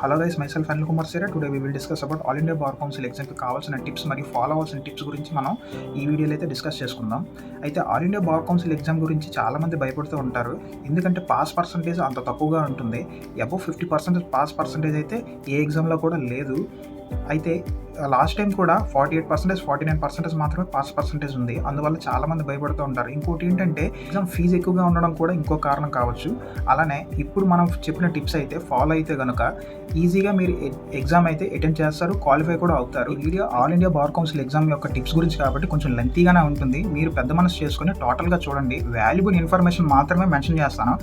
Hello guys myself Anil Kumar సేరా today we will discuss about All India Bar Council ఎగ్జామ్కి కావాల్సిన tips మరియు follow అవ్వాల్సిన tips గురించి మనం ఈ వీడియోలో అయితే డిస్కస్ చేసుకుందాం. అయితే All India Bar Council exam గురించి చాలామంది భయపడుతూ ఉంటారు. ఎందుకంటే పాస్ పర్సంటేజ్ అంత తక్కువగా ఉంటుంది. Above fifty percentage pass percentage అయితే ఏ ఎగ్జామ్లో కూడా లేదు. అయితే లాస్ట్ టైం కూడా forty eight percentage forty nine percentage మాత్రమే పాస్ పర్సెంటేజ్ ఉంది. అందువల్ల చాలా మంది భయపడుతూ ఉంటారు. ఇంకోటి ఏంటంటే ఎగ్జామ్ ఫీజు ఎక్కువగా ఉండడం కూడా ఇంకో కారణం కావచ్చు. అలానే ఇప్పుడు మనం చెప్పిన టిప్స్ అయితే ఫాలో అయితే కనుక ఈజీగా మీరు ఎగ్జామ్ అయితే అటెండ్ చేస్తారు క్వాలిఫై కూడా అవుతారు. Video All India Bar Council exam యొక్క టిప్స్ గురించి కాబట్టి కొంచెం లెంతీగానే ఉంటుంది. మీరు పెద్ద మనసు చేసుకుని టోటల్గా చూడండి. వాల్యుబుల్ ఇన్ఫర్మేషన్ మాత్రమే మెన్షన్ చేస్తాను.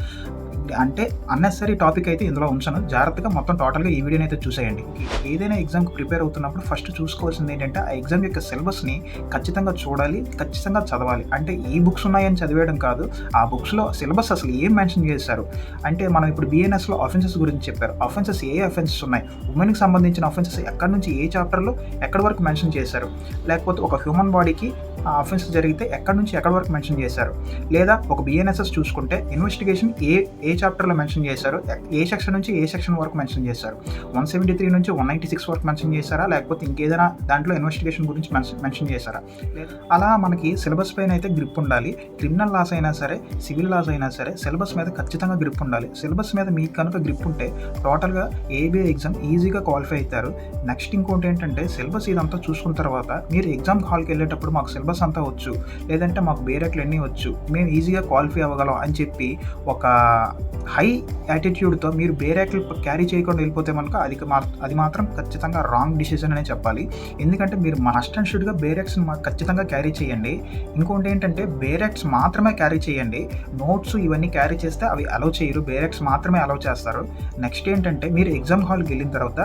అంటే అన్నెసరీ టాపిక్ అయితే ఇందులో ఉంచను. జాగ్రత్తగా మొత్తం టోటల్గా ఈ వీడియోని అయితే చూసేయండి. ఏదైనా ఎగ్జామ్కి ప్రిపేర్ అవుతున్నప్పుడు ఫస్ట్ చూసుకోవాల్సింది ఏంటంటే ఆ ఎగ్జామ్ యొక్క సిలబస్ని ఖచ్చితంగా చూడాలి ఖచ్చితంగా చదవాలి. అంటే ఈ బుక్స్ ఉన్నాయని చదివేయడం కాదు ఆ బుక్స్లో సిలబస్ అసలు ఏం మెన్షన్ చేశారు? అంటే మనం ఇప్పుడు బిఎన్ఎస్లో అఫెన్సెస్ గురించి చెప్పారు. అఫెన్సెస్ ఏ అఫెన్సెస్ ఉన్నాయి? ఉమెన్కి సంబంధించిన అఫెన్సెస్ ఎక్కడి నుంచి ఏ చాప్టర్లో ఎక్కడి వరకు మెన్షన్ చేశారు? లేకపోతే ఒక హ్యూమన్ బాడీకి ఆ అఫెన్స్ జరిగితే ఎక్కడి నుంచి ఎక్కడి వరకు మెన్షన్ చేశారు? లేదా ఒక బిఎన్ఎస్ఎస్ చూసుకుంటే ఇన్వెస్టిగేషన్ ఏ ఏ చాప్టర్లో మెన్షన్ చేశారు? ఏ సెక్షన్ నుంచి ఏ సెక్షన్ వరకు మెన్షన్ చేశారు? వన్ సెవెంటీ త్రీ నుంచి వన్ నైంటీ సిక్స్ వరకు మెన్షన్ చేశారా? లేకపోతే ఇంకేదైనా దాంట్లో ఇన్వెస్టిగేషన్ గురించి మెన్షన్ మెన్షన్ చేశారా? అలా మనకి సిలబస్ పైన అయితే గ్రిప్ ఉండాలి. క్రిమినల్ లాస్ అయినా సరే సివిల్ లాస్ అయినా సరే సిలబస్ మీద ఖచ్చితంగా గ్రిప్ ఉండాలి. సిలబస్ మీద మీకు కనుక గ్రిప్ ఉంటే టోటల్గా ఏబీఏ ఎగ్జామ్ ఈజీగా క్వాలిఫై అవుతారు. నెక్స్ట్ ఇంకోటి ఏంటంటే సిలబస్ ఇదంతా చూసుకున్న తర్వాత మీరు ఎగ్జామ్ హాల్కి వెళ్ళేటప్పుడు మాకు సిలబస్ అంతా వచ్చు లేదంటే మాకు బేరెట్లు అన్నీ వచ్చు మేము ఈజీగా క్వాలిఫై అవ్వగలం అని చెప్పి ఒక హై యాటిట్యూడ్తో మీరు బేరెట్లు క్యారీ చేయకుండా వెళ్ళిపోతే మనకు అది మా అది మాత్రం ఖచ్చితంగా రాంగ్ డిసిజన్ అనే చెప్పాలి. ఎందుకంటే మీరు మస్ట్ అండ్ షుడ్గా బేరెక్స్ ఖచ్చితంగా క్యారీ చేయండి. ఇంకోటి ఏంటంటే బేరెక్స్ మాత్రమే క్యారీ చేయండి. నోట్స్ ఇవన్నీ క్యారీ చేస్తే అవి అలౌ చేయరు బేరెక్స్ మాత్రమే అలౌ చేస్తారు. నెక్స్ట్ ఏంటంటే మీరు ఎగ్జామ్ హాల్కి వెళ్ళిన తర్వాత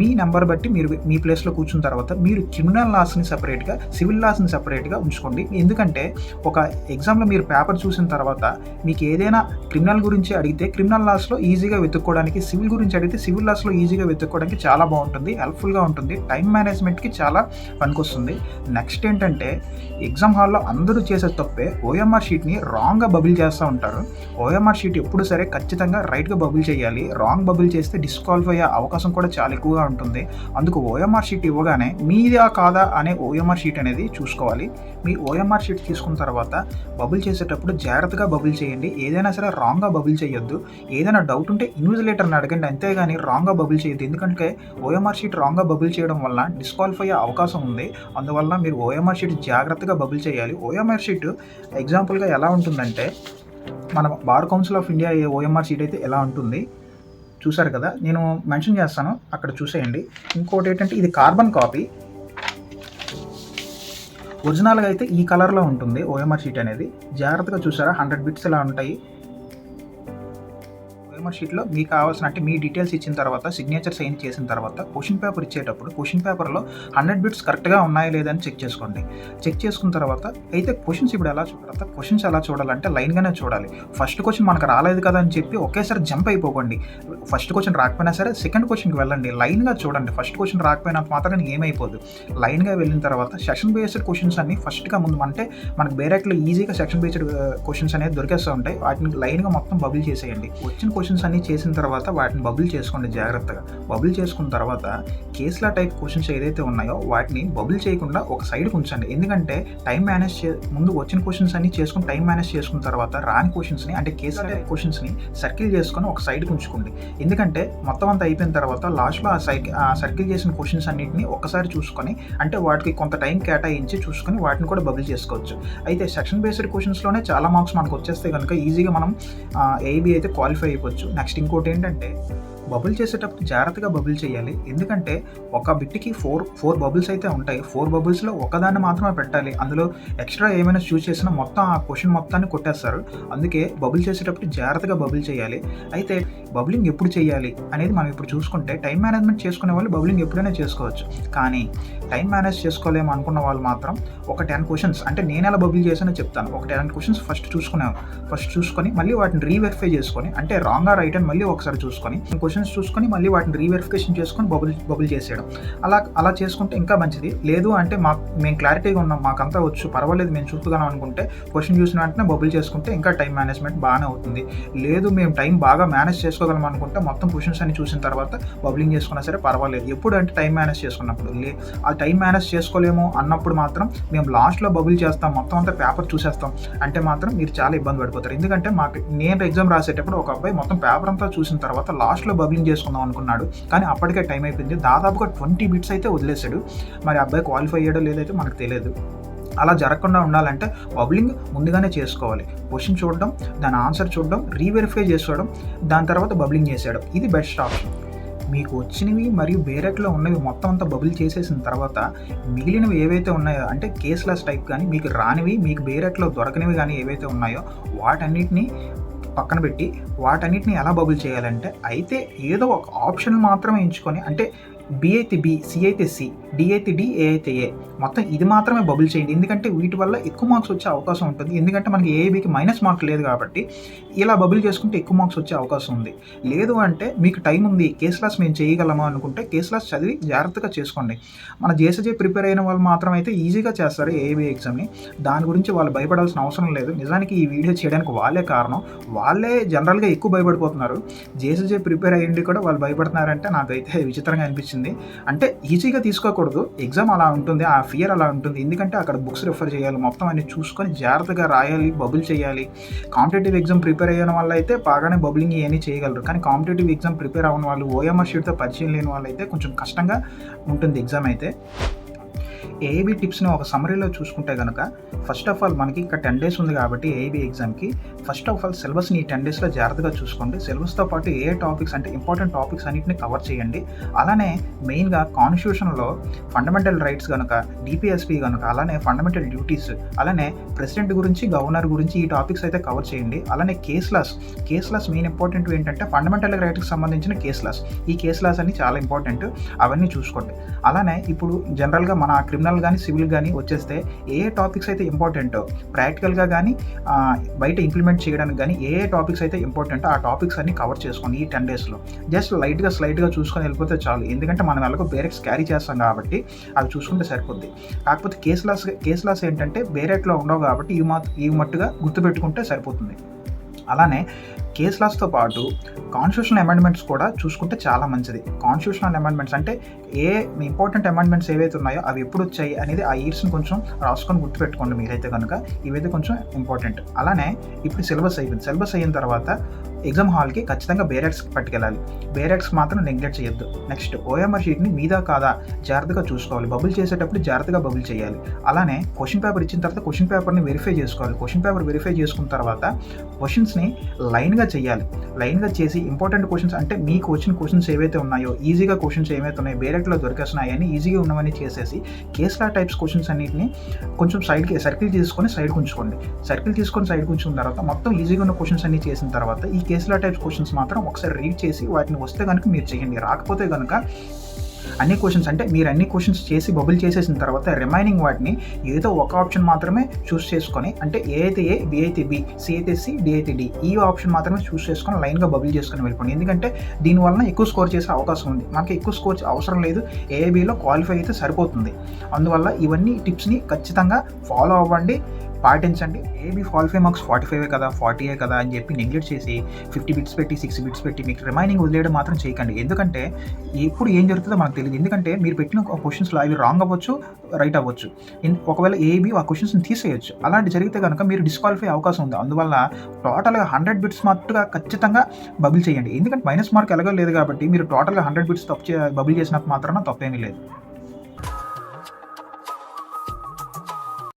మీ నెంబర్ బట్టి మీరు మీ ప్లేస్లో కూర్చున్న తర్వాత మీరు క్రిమినల్ లాస్ని సపరేట్గా సివిల్ లాస్ని సపరేట్గా ఉంచుకోండి. ఎందుకంటే ఒక ఎగ్జామ్లో మీరు పేపర్ చూసిన తర్వాత మీకు ఏదైనా క్రిమినల్ గురించి అడిగితే క్రిమినల్ లాస్లో ఈజీగా వెతుక్కోవడానికి సివిల్ గురించి అడిగితే సివిల్ లాస్లో ఈజీగా వెతుక్కోవడానికి చాలా బాగుంటుంది హెల్ప్ఫుల్గా ఉంటుంది టైం మేనేజ్మెంట్కి చాలా పనికొస్తుంది. నెక్స్ట్ ఏంటంటే ఎగ్జామ్ హాల్లో అందరూ చేసే తప్పే ఓఎంఆర్ షీట్ని రాంగ్గా బబుల్ చేస్తూ ఉంటారు. ఓఎంఆర్ షీట్ ఎప్పుడు సరే ఖచ్చితంగా రైట్గా బబుల్ చేయాలి. రాంగ్ బబుల్ చేస్తే డిస్క్వాలిఫై అయ్యే అవకాశం కూడా చాలా ఎక్కువగా ఉంటుంది. అందుకు ఓఎంఆర్ షీట్ ఇవ్వగానే మీదా కాదా అనే ఓఎంఆర్ షీట్ అనేది చూసుకోవాలి. మీ ఓఎంఆర్ షీట్ తీసుకున్న తర్వాత బబుల్ చేసేటప్పుడు జాగ్రత్తగా బబుల్ చేయండి. ఏదైనా సరే రాంగ్గా బబుల్ చేయొద్దు. ఏదైనా డౌట్ ఉంటే ఇన్విజిలేటర్ని అడగండి. అంతేగాని రాంగ్గా బబుల్ చేయొద్దు. ఎందుకంటే ఓఎంఆర్ షీట్ రాంగ్గా బబుల్ చేయడం వల్ల డిస్క్వాలిఫై అయ్యే అవకాశం ఉంది. అందువల్ల మీరు ఓఎంఆర్ షీట్ జాగ్రత్తగా బబుల్ చేయాలి. ఓఎంఆర్ షీట్ ఎగ్జాంపుల్గా ఎలా ఉంటుందంటే మన Bar Council of India OMR sheet అయితే ఎలా ఉంటుంది? చూసారు కదా? నేను మెన్షన్ చేస్తాను. అక్కడ చూసేయండి. ఇంకోటి ఏంటంటే ఇది కార్బన్ కాపీ ఒరిజినల్గా అయితే ఈ కలర్లో ఉంటుంది ఓఎంఆర్ షీట్ అనేది. జాగ్రత్తగా చూసారా? హండ్రెడ్ బిట్స్ ఇలా ఉంటాయి. ఓఎంఆర్ షీట్లో మీకు కావాల్సిన అంటే మీ డీటెయిల్స్ ఇచ్చిన తర్వాత సిగ్నేచర్ సైన్ చేసిన తర్వాత క్వశ్చన్ పేపర్ ఇచ్చేటప్పుడు క్వశ్చన్ పేపర్లో హండ్రెడ్ బిట్స్ కరెక్ట్గా ఉన్నాయా లేదని చెక్ చేసుకోండి. చెక్ చేసుకున్న తర్వాత అయితే క్వశ్చన్స్ ఇప్పుడు ఎలా చూడాలి? క్వశ్చన్స్ ఎలా చూడాలంటే లైన్గానే చూడాలి. ఫస్ట్ క్వశ్చన్ మనకు రాలేదు కదా అని చెప్పి ఒకేసారి జంప్ అయిపోకండి. ఫస్ట్ క్వశ్చన్ రాకపోయినా సరే సెకండ్ క్వశ్చన్కి వెళ్ళండి. లైన్గా చూడండి. ఫస్ట్ క్వశ్చన్ రాకపోయినా మాత్రం ఏమైపోదు. లైన్గా వెళ్ళిన తర్వాత సెక్షన్ బేస్డ్ క్వశ్చన్స్ అన్ని ఫస్ట్గా ముందు అంటే మనకు బేరెక్ట్లో ఈజీగా సెక్షన్ బేస్డ్ క్వశ్చన్స్ అనేది దొరికేస్తూ ఉంటాయి. వాటిని లైన్గా మొత్తం బబుల్ చేసేయండి. వచ్చిన క్వశ్చన్ క్వశ్చన్స్ అన్ని చేసిన తర్వాత వాటిని బబుల్ చేసుకోండి జాగ్రత్తగా. బబుల్ చేసుకున్న తర్వాత కేసులా టైప్ క్వశ్చన్స్ ఏదైతే ఉన్నాయో వాటిని బబుల్ చేయకుండా ఒక సైడ్కి ఉంచండి. ఎందుకంటే టైం మేనేజ్ చే ముందు వచ్చిన క్వశ్చన్స్ అన్ని చేసుకుని టైం మేనేజ్ చేసుకున్న తర్వాత రాని క్వశ్చన్స్ని అంటే కేసులా టైప్ క్వశ్చన్స్ని సర్కిల్ చేసుకొని ఒక సైడ్కి ఉంచుకోండి. ఎందుకంటే మొత్తం అంతా అయిపోయిన తర్వాత లాస్ట్లో ఆ సైకి ఆ సర్కిల్ చేసిన క్వశ్చన్స్ అన్నింటిని ఒక్కసారి చూసుకొని అంటే వాటికి కొంత టైం కేటాయించి చూసుకొని వాటిని కూడా బబుల్ చేసుకోవచ్చు. అయితే సెక్షన్ బేస్డ్ క్వశ్చన్స్లోనే చాలా మార్క్స్ మనకు వచ్చేస్తే కనుక ఈజీగా మనం ఏబీ అయితే క్వాలిఫై అయిపోవచ్చు. నెక్స్ట్ ఇంకోటి ఏంటంటే బబుల్ చేసేటప్పుడు జాగ్రత్తగా బబుల్ చేయాలి. ఎందుకంటే ఒక బిట్కి ఫోర్ ఫోర్ బబుల్స్ అయితే ఉంటాయి. ఫోర్ బబుల్స్లో ఒకదాన్ని మాత్రమే పెట్టాలి. అందులో ఎక్స్ట్రా ఏమైనా చూస్ చేసినా మొత్తం ఆ క్వశ్చన్ మొత్తాన్ని కొట్టేస్తారు. అందుకే బబుల్ చేసేటప్పుడు జాగ్రత్తగా బబుల్ చేయాలి. అయితే బబులింగ్ ఎప్పుడు చేయాలి అనేది మనం ఇప్పుడు చూసుకుంటే టైం మేనేజ్మెంట్ చేసుకునే వాళ్ళు బబ్లింగ్ ఎప్పుడైనా చేసుకోవచ్చు. కానీ టైం మేనేజ్ చేసుకోలేము అనుకున్న వాళ్ళు మాత్రం ఒక టెన్ క్వశ్చన్స్ అంటే నేను ఎలా బబుల్ చేశానో చెప్తాను. ఒక టెన్ క్వశ్చన్స్ ఫస్ట్ చూసుకునే ఫస్ట్ చూసుకొని మళ్ళీ వాటిని రీవెరిఫై చేసుకొని అంటే రాంగ్ రైట్ అని మళ్ళీ ఒకసారి చూసుకొని క్వశ్చన్స్ చూసుకొని మళ్ళీ వాటిని రీవెరిఫికేషన్ చేసుకొని బబుల్ బబుల్ చేసేయడం. అలా అలా చేసుకుంటే ఇంకా మంచిది. లేదు అంటే మాకు మేము క్లారిటీగా ఉన్నాం మాకంతా వచ్చు పర్వాలేదు మేము చూపుదాం అనుకుంటే క్వశ్చన్ చూసిన వెంటనే బబుల్ చేసుకుంటే ఇంకా టైం మేనేజ్మెంట్ బాగానే అవుతుంది. లేదు మేము టైం బాగా మేనేజ్ చేసుకోగలం అనుకుంటే మొత్తం క్వశ్చన్స్ అన్ని చూసిన తర్వాత బబ్లింగ్ చేసుకున్నా సరే పర్వాలేదు. ఎప్పుడు అంటే టైం మేనేజ్ చేసుకున్నప్పుడు. లే ఆ టైం మేనేజ్ చేసుకోలేము అన్నప్పుడు మాత్రం మేము లాస్ట్లో బబుల్ చేస్తాం. మొత్తం అంతా పేపర్ చూసేస్తాం. అంటే మాత్రం మీరు చాలా ఇబ్బంది పడిపోతారు. ఎందుకంటే మాకు నేను ఎగ్జామ్ రాసేటప్పుడు ఒక అబ్బాయి మొత్తం పేపర్ అంతా చూసిన తర్వాత లాస్ట్లో బబులింగ్ చేసుకుందాం అనుకున్నాడు. కానీ అప్పటికే టైం అయిపోయింది. దాదాపుగా ట్వంటీ బిట్స్ అయితే వదిలేశాడు. మరి అబ్బాయి క్వాలిఫై అయ్యాడో లేదైతే మనకు తెలియదు. అలా జరగకుండా ఉండాలంటే బబ్లింగ్ ముందుగానే చేసుకోవాలి. క్వశ్చన్ చూడడం దాని ఆన్సర్ చూడడం రీవెరిఫై చేసుకోవడం దాని తర్వాత బబ్లింగ్ చేసేయడం. ఇది బెస్ట్ ఆప్షన్. మీకు వచ్చినవి మరియు బేరెట్లో ఉన్నవి మొత్తం అంతా బబుల్ చేసేసిన తర్వాత మిగిలినవి ఏవైతే ఉన్నాయో అంటే కేస్లెస్ టైప్ కానీ మీకు రానివి మీకు బేరెట్లో దొరకనివి కానీ ఏవైతే ఉన్నాయో వాటన్నిటిని పక్కన పెట్టి వాటన్నిటిని ఎలా బబుల్ చేయాలంటే అయితే ఏదో ఒక ఆప్షన్ మాత్రమే ఎంచుకొని అంటే బి అయితే బి సి అయితే సి డి అయితే డి ఏ అయితే ఏ మొత్తం ఇది మాత్రమే బబుల్ చేయండి. ఎందుకంటే వీటి వల్ల ఎక్కువ మార్క్స్ వచ్చే అవకాశం ఉంటుంది. ఎందుకంటే మనకి ఏబికి మైనస్ మార్క్ లేదు కాబట్టి ఇలా బబుల్ చేసుకుంటే ఎక్కువ మార్క్స్ వచ్చే అవకాశం ఉంది. లేదు అంటే మీకు టైం ఉంది కేస్ క్లాస్ మేము చేయగలమా అనుకుంటే కేస్ క్లాస్ చదివి జాగ్రత్తగా చేసుకోండి. మన జేసీజే ప్రిపేర్ అయిన వాళ్ళు మాత్రం అయితే ఈజీగా చేస్తారు ఏబి ఎగ్జామ్ని దాని గురించి వాళ్ళు భయపడాల్సిన అవసరం లేదు. నిజానికి ఈ వీడియో చేయడానికి వాళ్ళే కారణం. వాళ్ళే జనరల్గా ఎక్కువ భయపడిపోతున్నారు. జేసీజే ప్రిపేర్ అయ్యండి కూడా వాళ్ళు భయపడుతున్నారంటే నాకైతే విచిత్రంగా అనిపించింది. అంటే ఈజీగా తీసుకోకూడదు. ఎగ్జామ్ అలా ఉంటుంది ఆ ఫియర్ అలా ఉంటుంది. ఎందుకంటే అక్కడ బుక్స్ రిఫర్ చేయాలి మొత్తం అన్ని చూసుకొని జాగ్రత్తగా రాయాలి బబుల్ చేయాలి. కాంపిటేటివ్ ఎగ్జామ్ ప్రిపేర్ అయ్యన వల్ల అయితే బాగానే బబులింగ్ ఇవన్నీ చేయగలరు. కానీ కాంపిటేటివ్ ఎగ్జామ్ ప్రిపేర్ అవ్వని వాళ్ళు ఓఎంఆర్ షీట్తో పరిచయం లేని వాళ్ళు అయితే కొంచెం కష్టంగా ఉంటుంది ఎగ్జామ్ అయితే. ఏబీ టిప్స్ని ఒక సమరీలో చూసుకుంటే కనుక ఫస్ట్ ఆఫ్ ఆల్ మనకి ఇంకా టెన్ డేస్ ఉంది కాబట్టి ఏబీ ఎగ్జామ్కి ఫస్ట్ ఆఫ్ ఆల్ సిలబస్ని ఈ టెన్ డేస్లో జాగ్రత్తగా చూసుకోండి. సిలబస్తో పాటు ఏ టాపిక్స్ అంటే ఇంపార్టెంట్ టాపిక్స్ అన్నింటిని కవర్ చేయండి. అలానే మెయిన్గా కాన్స్టిట్యూషన్లో ఫండమెంటల్ రైట్స్ కనుక డిపిఎస్పి కనుక అలానే ఫండమెంటల్ డ్యూటీస్ అలానే ప్రెసిడెంట్ గురించి గవర్నర్ గురించి ఈ టాపిక్స్ అయితే కవర్ చేయండి. అలానే case laws case laws main important ఏంటంటే ఫండమెంటల్ రైట్స్కి సంబంధించిన కేస్ లాస్ ఈ కేస్ లాస్ అన్ని చాలా ఇంపార్టెంట్ అవన్నీ చూసుకోండి. అలానే ఇప్పుడు జనరల్గా మన క్రిమినల్ కానీ సివిల్ కానీ వచ్చేస్తే ఏ టాపిక్స్ అయితే ఇంపార్టెంటో ప్రాక్టికల్గా కానీ బయట ఇంప్లిమెంట్ చేయడానికి కానీ ఏ టాపిక్స్ అయితే ఇంపార్టెంట్ ఆ టాపిక్స్ అన్ని కవర్ చేసుకోండి ఈ టెన్ డేస్లో. జస్ట్ లైట్గా స్లైట్గా చూసుకొని వెళ్ళిపోతే చాలు. ఎందుకంటే మనం ఎలాగో బేరెక్స్ క్యారీ చేస్తాం కాబట్టి అవి చూసుకుంటే సరిపోద్ది. కాకపోతే కేస్ లాస్ కేస్ లాస్ ఏంటంటే బేరెట్లో ఉండవు కాబట్టి ఇవి మా ఇవి మట్టుగా గుర్తుపెట్టుకుంటే సరిపోతుంది. అలానే కేస్ లాస్తో పాటు కాన్స్టిట్యూషనల్ అమెండ్మెంట్స్ కూడా చూసుకుంటే చాలా మంచిది. కాన్స్టిట్యూషనల్ అమెండ్మెంట్స్ అంటే ఏ ఇంపార్టెంట్ అమెండ్మెంట్స్ ఏవైతే ఉన్నాయో అవి ఎప్పుడు వచ్చాయి అనేది ఆ ఇయర్స్ని కొంచెం రాసుకొని గుర్తుపెట్టుకోండి మీరైతే కనుక. ఇవైతే కొంచెం ఇంపార్టెంట్ అలానే ఇప్పుడు సిలబస్ అయిపోయింది. సిలబస్ అయిన తర్వాత ఎగ్జామ్ హాల్కి ఖచ్చితంగా బేరాక్స్ పట్టుకెళ్ళాలి. బేరాక్స్ మాత్రం నెగ్లెక్ట్ చేయొద్దు. నెక్స్ట్ ఓఎంఆర్ షీట్ని మీద కాదా జాగ్రత్తగా చూసుకోవాలి. బబుల్ చేసేటప్పుడు జాగ్రత్తగా బబుల్ చేయాలి. అలానే క్వశ్చన్ పేపర్ ఇచ్చిన తర్వాత క్వశ్చన్ పేపర్ని వెరిఫై చేసుకోవాలి. క్వశ్చన్ పేపర్ వెరిఫై చేసుకున్న తర్వాత క్వశ్చన్స్ని లైన్గా చేయాలి లైన్గా చేసి ఇంపార్టెంట్ క్వశ్చన్స్ అంటే మీకు వచ్చిన క్వశ్చన్స్ ఏవైతే ఉన్నాయో ఈజీగా క్వశ్చన్స్ ఏవైతే ఉన్నాయో బేరెట్లో దొరికేస్తున్నాయి అని ఈజీగా ఉన్నవన్నీ చేసేసి కేసులా టైప్స్ క్వశ్చన్స్ అన్నింటిని కొంచెం సైడ్కి సర్కిల్ తీసుకొని సైడ్కి ఉంచుకోండి. సర్కిల్ తీసుకొని సైడ్కి ఉంచుకున్న తర్వాత మొత్తం ఈజీగా ఉన్న క్వశ్చన్స్ అన్ని చేసిన తర్వాత ఈ కేసులా టైప్స్ క్వశ్చన్స్ మాత్రం ఒకసారి రీడ్ చేసి వాటిని వస్తే కనుక మీరు చేయండి రాకపోతే కనుక అన్ని క్వశ్చన్స్ అంటే మీరు అన్ని క్వశ్చన్స్ చేసి బబుల్ చేసేసిన తర్వాత రిమైనింగ్ వాటిని ఏదో ఒక ఆప్షన్ మాత్రమే చూస్ చేసుకొని అంటే ఏ అయితే ఏ బి అయితే బి సి అయితే సి డి అయితే డి ఈ ఆప్షన్ మాత్రమే చూస్ చేసుకొని లైన్గా బబుల్ చేసుకొని వెళ్ళిపోండి. ఎందుకంటే దీనివల్ల ఎక్కువ స్కోర్ చేసే అవకాశం ఉంది. మనకి ఎక్కువ స్కోర్ అవసరం లేదు. ఏబిలో క్వాలిఫై అయితే సరిపోతుంది. అందువల్ల ఇవన్నీ టిప్స్ని ఖచ్చితంగా ఫాలో అవ్వండి. పాటించండి. AIBE qualify marks forty five కదా ఫార్టీ ఏ కదా అని చెప్పి నెగ్లెక్ట్ చేసి ఫిఫ్టీ బిట్స్ పెట్టి సిక్స్ బిట్స్ పెట్టి మీకు రిమైనింగ్ వదిలేయడం మాత్రం చేయకండి. ఎందుకంటే ఎప్పుడు ఏం జరుగుతుందో మనకు తెలియదు. ఎందుకంటే మీరు పెట్టిన క్వశ్చన్స్లో అవి రాంగ్ అవ్వచ్చు రైట్ అవ్వచ్చు. ఒకవేళ ఏబీ ఆ క్వశ్చన్స్ని తీసేయచ్చు. అలాంటి జరిగితే కనుక మీరు డిస్క్వాలిఫై అవకాశం ఉంది. అందువల్ల టోటల్గా హండ్రెడ్ బిట్స్ మట్టుగా ఖచ్చితంగా బబుల్ చేయండి. ఎందుకంటే మైనస్ మార్క్ ఎలాగో లేదు కాబట్టి మీరు టోటల్గా హండ్రెడ్ బిట్స్ తప్పు బబుల్ చేసినప్పుడు మాత్రం తప్పేమీ లేదు.